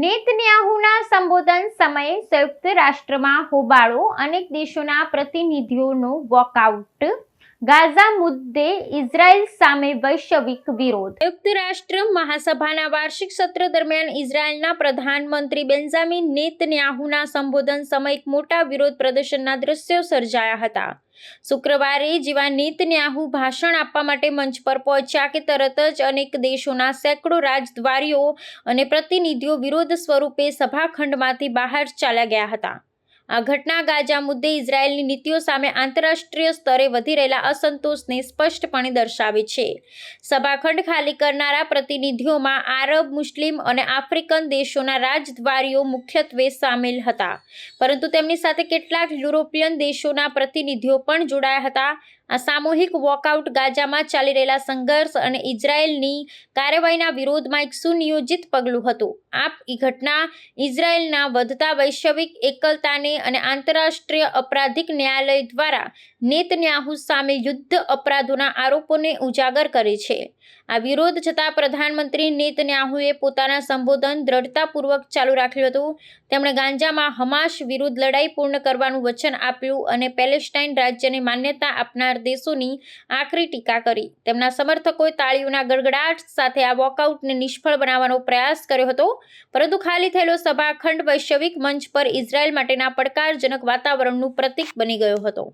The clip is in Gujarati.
નેતન્યાહુના સંબોધન સમયે સંયુક્ત રાષ્ટ્રમાં હોબાળો અનેક દેશોના પ્રતિનિધિઓનો વોકઆઉટ ગાઝા મુદ્દે ઇઝરાયલ સામે વૈશ્વિક વિરોધ. સંયુક્ત રાષ્ટ્ર મહાસભાના વાર્ષિક સત્ર દરમિયાન ઇઝરાયલના પ્રધાનમંત્રી બેન્ઝામિન નેતન્યાહુના સંબોધન સમયે એક મોટા વિરોધ પ્રદર્શનના દ્રશ્યો સર્જાયા હતા. શુક્રવારે જેવા નેતન્યાહુ ભાષણ આપવા માટે મંચ પર પહોંચ્યા કે તરત જ અનેક દેશોના સેંકડો રાજદ્વારીઓ અને પ્રતિનિધિઓ વિરોધ સ્વરૂપે સભાખંડમાંથી બહાર ચાલ્યા ગયા હતા. આ ઘટના ગાઝા મુદ્દે ઇઝરાયેલની નીતિઓ સામે આંતરરાષ્ટ્રીય સ્તરે વધી રહેલા અસંતોષને સ્પષ્ટપણે દર્શાવે છે. સભાખંડ ખાલી કરનારા પ્રતિનિધિઓમાં આરબ, મુસ્લિમ અને આફ્રિકન દેશોના રાજદ્વારીઓ મુખ્યત્વે સામેલ હતા. પરંતુ તેમની સાથે કેટલાક યુરોપિયન દેશોના પ્રતિનિધિઓ પણ જોડાયા હતા. આ સામૂહિક વોકઆઉટ ગાઝામાં ચાલી રહેલા સંઘર્ષ અને ઇઝરાયેલની કાર્યવાહીના વિરોધમાં એક સુનિયોજિત પગલું હતું. આ ઘટના ઇઝરાયેલના વધતા વૈશ્વિક એકલતાને અને આંતરરાષ્ટ્રીય અપરાધિક ન્યાયાલય દ્વારા નેતન્યાહુ સામે યુદ્ધ અપરાધોના આરોપોને ઉજાગર કરે છે. આ વિરોધ છતાં પ્રધાનમંત્રી નેતન્યાહુએ પોતાના સંબોધન દ્રઢતાપૂર્વક ચાલુ રાખ્યું હતું. તેમણે ગાંજામાં હમાસ વિરુદ્ધ લડાઈ પૂર્ણ કરવાનું વચન આપ્યું અને પેલેસ્ટાઇન રાજ્યને માન્યતા આપનાર દેશોની આખરી ટીકા કરી. તેમના સમર્થકોએ તાળીઓના ગડગડાટ સાથે આ વોકઆઉટને નિષ્ફળ બનાવવાનો પ્રયાસ કર્યો હતો. પરંતુ ખાલી થયેલો સભા અખંડ વૈશ્વિક મંચ પર ઇઝરાયલ માટેના પડકારજનક વાતાવરણનું પ્રતીક બની ગયો હતો.